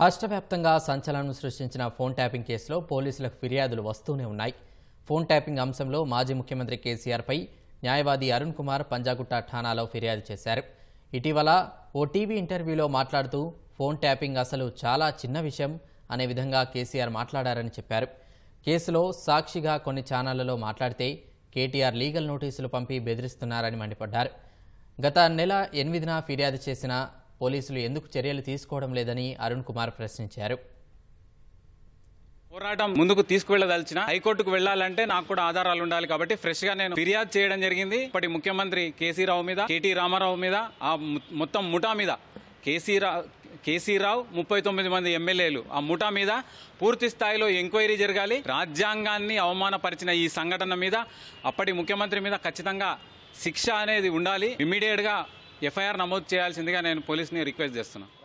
రాష్ట్ర వ్యాప్తంగా సంచలనం సృష్టించిన ఫోన్ ట్యాపింగ్ కేసులో పోలీసులకు ఫిర్యాదులు వస్తూనే ఉన్నాయి. ఫోన్ ట్యాపింగ్ అంశంలో మాజీ ముఖ్యమంత్రి కేసీఆర్పై న్యాయవాది అరుణ్ కుమార్ పంజాగుట్ట ఠాణాలో ఫిర్యాదు చేశారు. ఇటీవల ఓ టీవీ ఇంటర్వ్యూలో మాట్లాడుతూ ఫోన్ ట్యాపింగ్ అసలు చాలా చిన్న విషయం అనే విధంగా కేసీఆర్ మాట్లాడారని చెప్పారు. కేసులో సాక్షిగా కొన్ని ఛానళ్ళలో మాట్లాడితే కేటీఆర్ లీగల్ నోటీసులు పంపి బెదిరిస్తున్నారని మండిపడ్డారు. గత నెల ఎనిమిదిన ఫిర్యాదు చేసిన పోలీసులు ఎందుకు చర్యలు తీసుకోవడం లేదని అరుణ్ కుమార్ ప్రశ్నించారు. పోరాటం ముందుకు తీసుకువెళ్ళదలిచిన హైకోర్టుకు వెళ్ళాలంటే నాకు కూడా ఆధారాలు ఉండాలి కాబట్టి ఫ్రెష్గా నేను ఫిర్యాదు చేయడం జరిగింది. ఇప్పటి ముఖ్యమంత్రి కేసీ రావు మీద కేటీ రామారావు మీద ఆ మొత్తం ముఠా మీద కేసీ రావు కేసీ రావు ముప్పై తొమ్మిది మంది ఎమ్మెల్యేలు ఆ ముఠా మీద పూర్తి స్థాయిలో ఎంక్వైరీ జరగాలి. రాజ్యాంగాన్ని అవమానపరిచిన ఈ సంఘటన మీద అప్పటి ముఖ్యమంత్రి మీద ఖచ్చితంగా శిక్ష అనేది ఉండాలి. ఇమీడియట్గా ఎఫ్ఐఆర్ నమోదు చేయాల్సిందిగా నేను పోలీస్ని రిక్వెస్ట్ చేస్తున్నాను